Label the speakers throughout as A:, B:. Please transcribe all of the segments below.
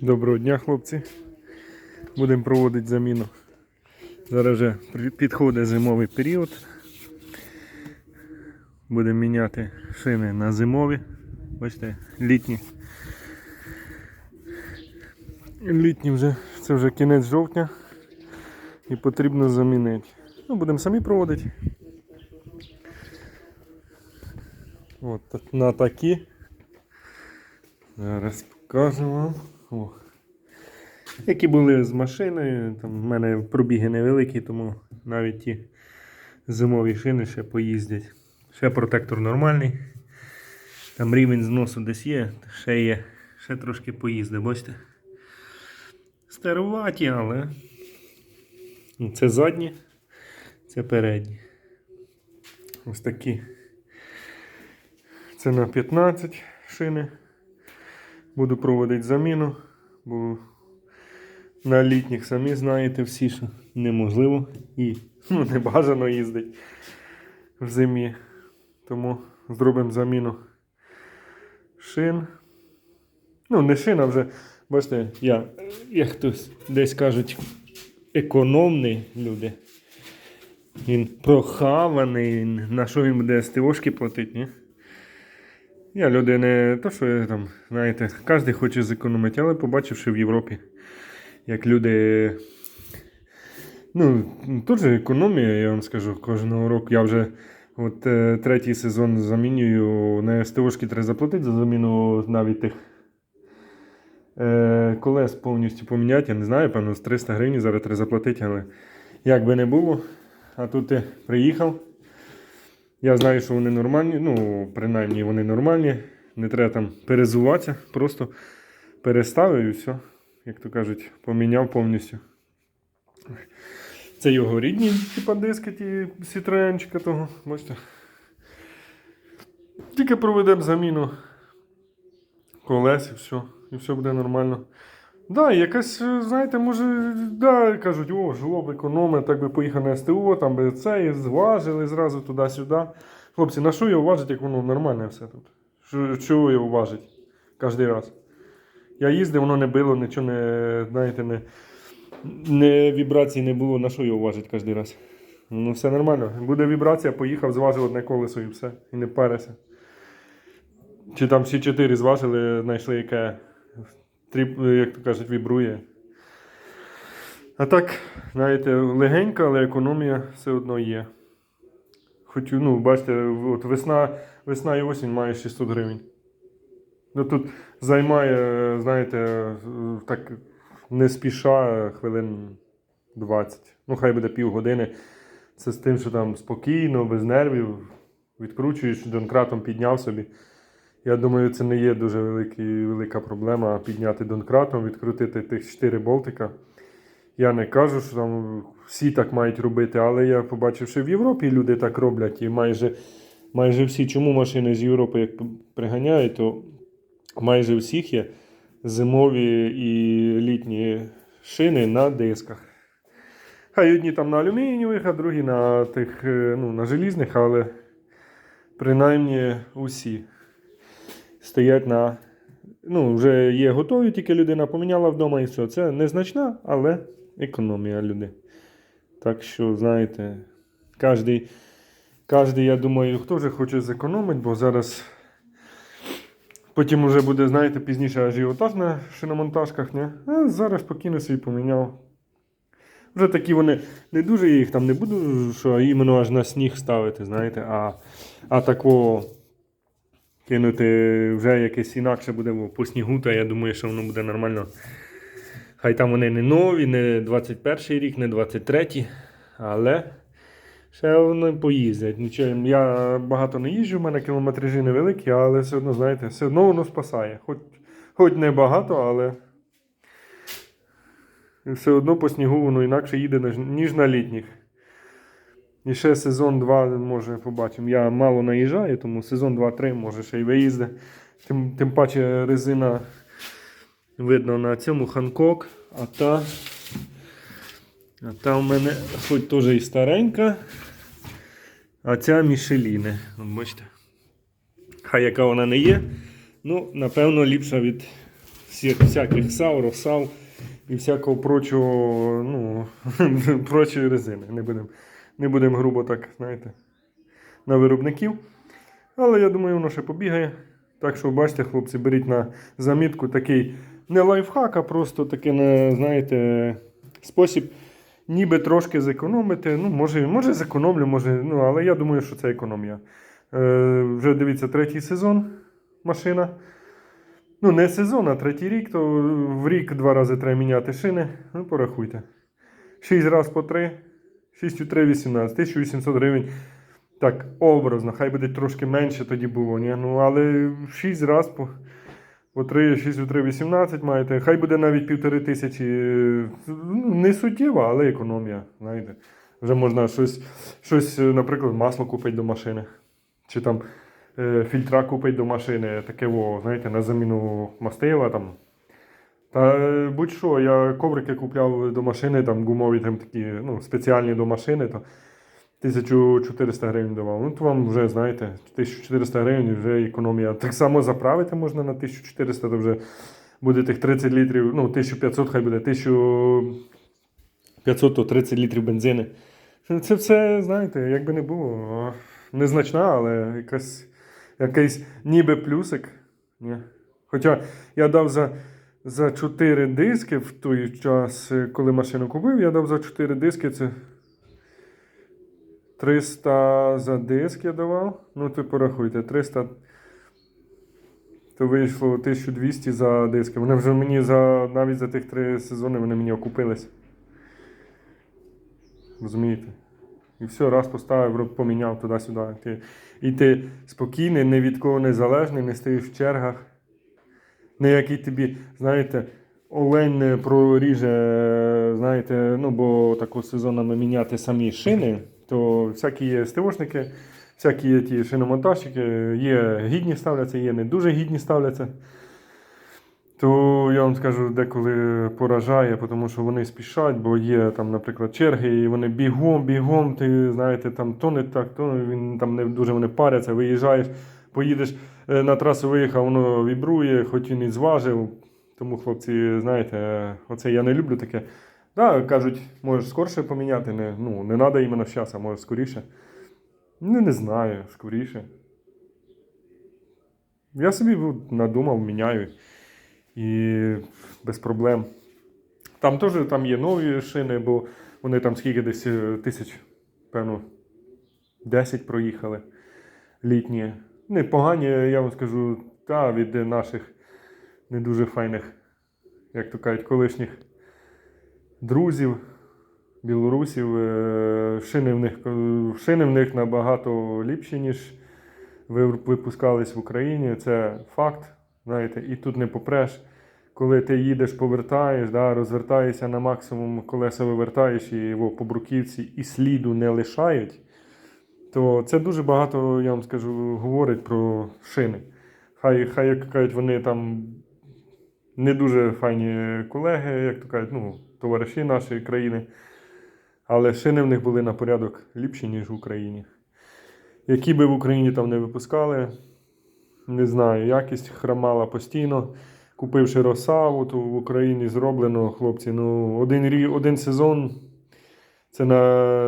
A: Доброго дня, хлопці. Будемо проводити заміну. Зараз вже підходить зимовий період. Будемо міняти шини на зимові. Бачите, літні. Літні вже, це вже кінець жовтня і потрібно замінити. Ну, будемо самі проводити. От на такі. Зараз покажу вам. О. Які були з машиною, там в мене пробіги невеликі, тому навіть ті зимові шини ще поїздять. Ще протектор нормальний. Там рівень зносу десь є, ще є, ще трошки поїздить, бачите? Старуваті, але це задні, це передні. Ось такі. Це на 15 шини. Буду проводити заміну, бо на літніх самі знаєте всі, що неможливо і ну, не бажано їздити в зимі. Тому зробимо заміну шин. Ну, не шин, а вже, бачите, я, як хтось десь кажуть, економний люди. Він прохаваний, на що він буде СТОшки платити, ні? Я люди не то, що я там, знаєте, кожен хоче зекономити, але побачивши в Європі, як люди. Ну, тут же економія, я вам скажу, кожного року. Я вже от е, третій сезон замінюю. На СТОшки треба заплатити за заміну навіть тих е, колес повністю поміняти. Я не знаю, певно, з 300 гривень зараз треба заплатити, але як би не було. А тут ти приїхав. Я знаю, що вони нормальні, ну, принаймні вони нормальні. Не треба там перезуватися, просто переставив і все. Як то кажуть, поміняв повністю. Це його рідні, типа диски, ті сітроянчика того. Бачите. Тільки проведемо заміну колес і все. І все буде нормально. Да, якась, е, знаєте, може, да, кажуть, о, жлоб економить, так би поїхав на СТО, там би це, і зважили зразу туди-сюди. Хлопці, на що його важить, як воно нормальне все тут? Чого його важить кожен раз? Я їздив, воно не било, нічого не, знаєте, не, не вібрації не було, на що його важить кожен раз? Ну, все нормально. Буде вібрація, поїхав, зважив одне колесо і все. І не парися. Чи там всі чотири зважили, знайшли яке тріп, як то кажуть, вібрує. А так, знаєте, легенька, але економія все одно є. Хоч, ну, бачите, от весна, весна і осінь має 600 гривень. Ну тут займає, знаєте, так не спіша хвилин 20. Ну, хай буде півгодини. Це з тим, що там спокійно, без нервів, відкручуєш, донкратом підняв собі. Я думаю, це не є дуже великий, велика проблема підняти донкратом, відкрутити тих 4 болтика. Я не кажу, що там всі так мають робити, але я побачив, що в Європі люди так роблять. І майже, майже всі, чому машини з Європи як приганяють, то майже всіх є зимові і літні шини на дисках. Хай одні там на алюмінієвих, а другі на тих, е, ну, на желізних, але принаймні усі стоять на. Ну, вже є готові, тільки людина поміняла вдома і все. Це незначна, але економія люди. Так що, знаєте, кожний, кожний, я думаю, хто вже хоче зекономити, бо зараз потім вже буде, знаєте, пізніше ажіотаж на шиномонтажках, не? а зараз спокійно собі поміняв. Вже такі вони не дуже, я їх там не буду, що іменно аж на сніг ставити, знаєте, а, а такого кинути вже якесь інакше буде по снігу, то я думаю, що воно буде нормально. Хай там вони не нові, не 21 рік, не 23, але ще вони поїздять. Нічого, я багато не їжджу, в мене кілометражі невеликі, але все одно, знаєте, все одно воно спасає. Хоч, хоч не багато, але все одно по снігу воно інакше їде, ніж на літніх. І ще сезон 2, може, побачимо. Я мало наїжджаю, тому сезон 2-3 може ще й виїзде. Тим, тим паче резина видно на цьому Ханкок, а та, а та в мене хоч теж і старенька, а ця Мішеліне. Бачите? Хай яка вона не є. Ну, напевно, ліпша від всіх, всяких САУ, РОСАУ і всякого прочого, ну, прочої резини. Не будемо не будем грубо так, знаєте, на виробників. Але я думаю, воно ще побігає. Так що, бачите, хлопці, беріть на замітку такий не лайфхак, а просто такий, знаєте, спосіб ніби трошки зекономити. Ну, може, може зекономлю, може, ну, але я думаю, що це економія. Е, вже дивіться, третій сезон машина. Ну, не сезон, а третій рік, то в рік два рази треба міняти шини. Ну, порахуйте. 6 раз по 3, 6 у 18, 1800 гривень. Так, образно, хай буде трошки менше тоді було, ні? Ну, але 6 раз по, по 3, 6 у 3, 18 маєте. Хай буде навіть півтори тисячі. Не суттєво, але економія. Знаєте. Вже можна щось, щось, наприклад, масло купити до машини. Чи там е, фільтра купити до машини, таке, во, знаєте, на заміну мастила там. Та е, будь-що, я коврики купляв до машини, там гумові там такі, ну, спеціальні до машини, то 1400 гривень давав. Ну, то вам вже, знаєте, 1400 гривень вже економія. Так само заправити можна на 1400, то вже буде тих 30 літрів, ну, 1500 хай буде, 1500 то 30 літрів бензини. Це все, знаєте, як би не було, незначна, але якась, якийсь ніби плюсик. Ні. Хоча я дав за, за 4 диски в той час, коли машину купив, я дав за 4 диски це 300 за диск я давав. Ну, ти порахуйте, 300. То вийшло 1200 за диски. Вони вже мені за навіть за тих три сезони вони мені окупились. Розумієте? І все, раз поставив, поміняв туди-сюди. І ти спокійний, ні від кого не залежний, не стоїш в чергах. Ніякий тобі, знаєте, олень проріже, знаєте, ну бо таку сезонами міняти самі шини, то всякі є СТОшники, всякі є ті шиномонтажники, є гідні ставляться, є не дуже гідні ставляться. То я вам скажу, деколи поражає, тому що вони спішать, бо є там, наприклад, черги, і вони бігом, бігом, ти знаєте, там то не так, то він там не дуже вони паряться, виїжджаєш, поїдеш е, на трасу виїхав, воно вібрує, хоч він і зважив. Тому, хлопці, знаєте, оце я не люблю таке. Да, кажуть, можеш скорше поміняти, не, ну, не треба іменно зараз, а може скоріше. Ну, не знаю, скоріше. Я собі надумав, міняю. І без проблем. Там теж там є нові шини, бо вони там скільки десь е, тисяч, певно, 10 проїхали літні. Непогані, я вам скажу, та від наших не дуже файних, як то кажуть, колишніх друзів, білорусів. Е, Шини в них, шини в них набагато ліпші, ніж ви- випускались в Україні. Це факт. Знаєте, і тут не попреш. Коли ти їдеш, повертаєш, да, розвертаєшся на максимум, колеса вивертаєш і його по бруківці і сліду не лишають, то це дуже багато, я вам скажу, говорить про шини. Хай, хай як кажуть, вони там не дуже файні колеги, як то кажуть, ну, товариші нашої країни. Але шини в них були на порядок ліпші, ніж в Україні. Які би в Україні там не випускали, не знаю, якість хромала постійно. Купивши Росаву, то в Україні зроблено, хлопці. Ну, один, один сезон, це на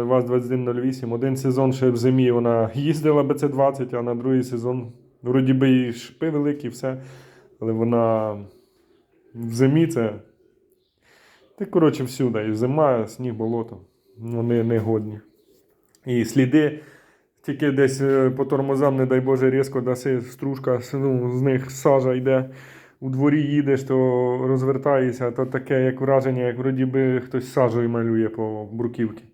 A: ВАЗ-2108, один сезон ще в зимі вона їздила БЦ-20, а на другий сезон, вроді би і шипи великі, все. Але вона в зимі це. Ти, коротше, всюди. І зима, сніг, болото. Вони не годні. І сліди. Тільки десь е, по тормозам, не дай Боже, різко даси стружка, ну, з них сажа йде. У дворі їдеш, то розвертаєшся, то таке як враження, як вроді би хтось сажею малює по бруківці.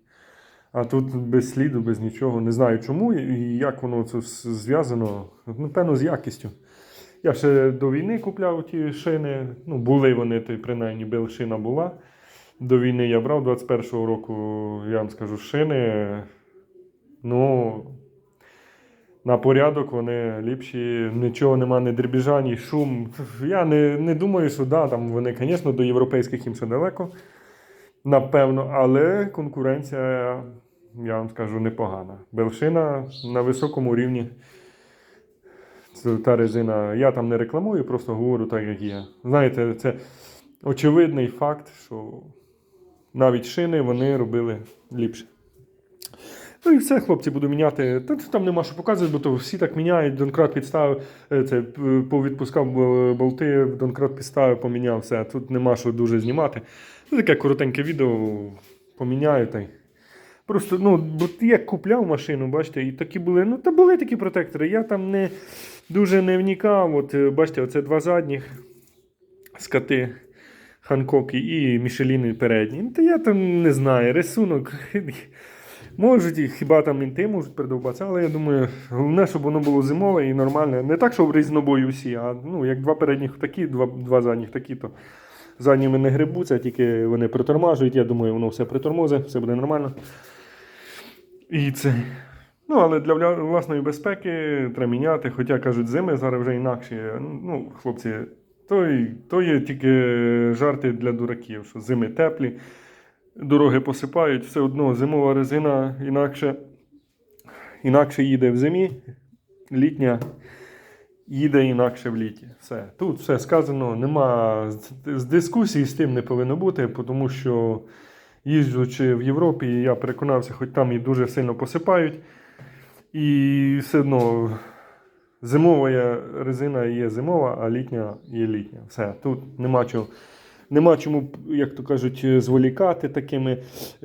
A: А тут без сліду, без нічого. Не знаю чому і як воно це зв'язано. Напевно, з якістю. Я ще до війни купляв ті шини. Ну, були вони, то принаймні шина була. До війни я брав 21-го року, я вам скажу, шини. Ну, на порядок вони ліпші, нічого нема, не дребіжа, ні шум. Я не, не думаю, що да, там вони, звісно, до європейських їм ще далеко. Напевно, але конкуренція, я вам скажу, непогана. Белшина на високому рівні. Це та резина. Я там не рекламую, просто говорю так, як є. Знаєте, це очевидний факт, що навіть шини вони робили ліпше. Ну і все, хлопці, буду міняти. Та там нема що показувати, бо то всі так міняють. Донкрат підставив, е, це повідпускав е, болти, Донкрат підставив, поміняв все. Тут нема що дуже знімати. Ну, таке коротеньке відео поміняю та й. Просто, ну, бо я купляв машину, бачите, і такі були. Ну, та були такі протектори. Я там не дуже не вникав. От, е, бачите, оце два задніх скати. Ханкоки і Мішеліни передні. Та я там не знаю, рисунок. Можуть, і хіба там мінти можуть придовбатися, але я думаю, головне, щоб воно було зимове і нормальне. Не так, щоб різнобої усі, а ну, як два передніх такі, два, два задніх такі, то задніми не грибуться, тільки вони притормажують. Я думаю, воно все притормозить, все буде нормально. І це. Ну, але для власної безпеки треба міняти. Хоча кажуть, зими зараз вже інакші. Ну, хлопці, то, то є тільки жарти для дураків, що зими теплі, дороги посипають, все одно зимова резина інакше, інакше їде в зимі, літня їде інакше в літі. Все. Тут все сказано, нема з, дискусії з тим не повинно бути, тому що їжджучи в Європі, я переконався, хоч там і дуже сильно посипають. І все одно зимова резина є зимова, а літня є літня. Все. Тут нема чого. Нема чому, як то кажуть, зволікати такими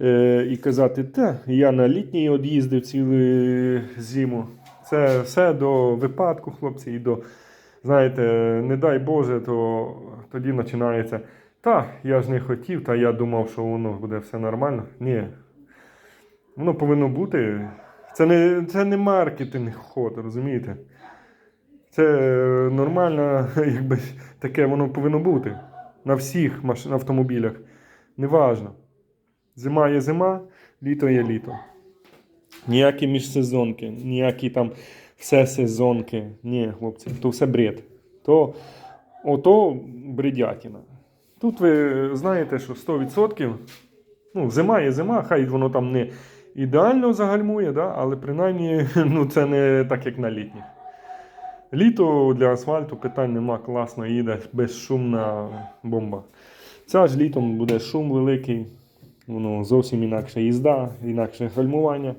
A: е, і казати, та я на літній от їздив цілу зиму. Це все до випадку, хлопці, і до, знаєте, не дай Боже, то тоді починається. Та, я ж не хотів, та я думав, що воно буде все нормально. Ні. Воно повинно бути. Це не, це не маркетинг ход, розумієте? Це е, нормально, якби таке воно повинно бути. На всіх маш... автомобілях. Неважно. Зима є зима, літо є літо. Ніякі міжсезонки, ніякі там все сезонки. Ні, хлопці, то все бред. То ото бредятіна. Тут ви знаєте, що 100%. Ну, зима є зима, хай воно там не ідеально загальмує, да? але принаймні ну, це не так, як на літніх. Літо для асфальту питань нема, класно їде, безшумна бомба. Ця ж літом буде шум великий, воно зовсім інакша їзда, інакше гальмування,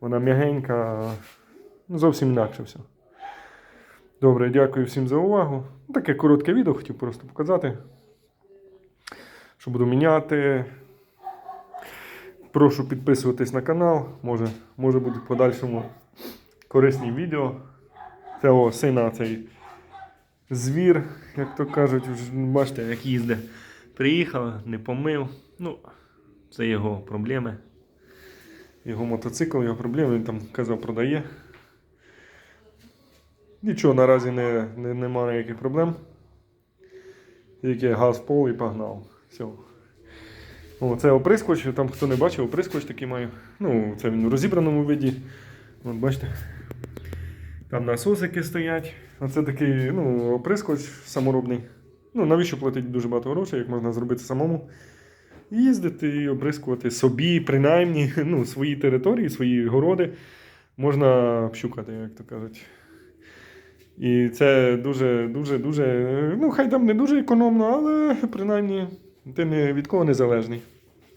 A: вона м'ягенька, зовсім інакше все. Добре, дякую всім за увагу. Таке коротке відео хотів просто показати, що буду міняти. Прошу підписуватись на канал, може, може будуть в подальшому корисні відео цього сина цей звір, як то кажуть, вже бачите, як їздить. Приїхав, не помив. Ну, це його проблеми. Його мотоцикл, його проблеми, він там казав, продає. Нічого наразі не, не, немає ніяких проблем. Тільки газ пол і погнав. Все. О, це оприскувач, там хто не бачив, оприскувач такий маю. Ну, це він у розібраному виді. От бачите. Там насосики стоять. Оце такий ну, оприскувач саморобний. Ну, навіщо платити дуже багато грошей, як можна зробити самому. Їздити і оприскувати собі, принаймні, ну, свої території, свої городи можна пщукати, як то кажуть. І це дуже, дуже, дуже. Ну, хай там не дуже економно, але принаймні ти не від кого не залежний.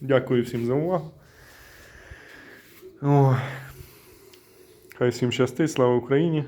A: Дякую всім за увагу. О. Хай всім щастить, слава Україні!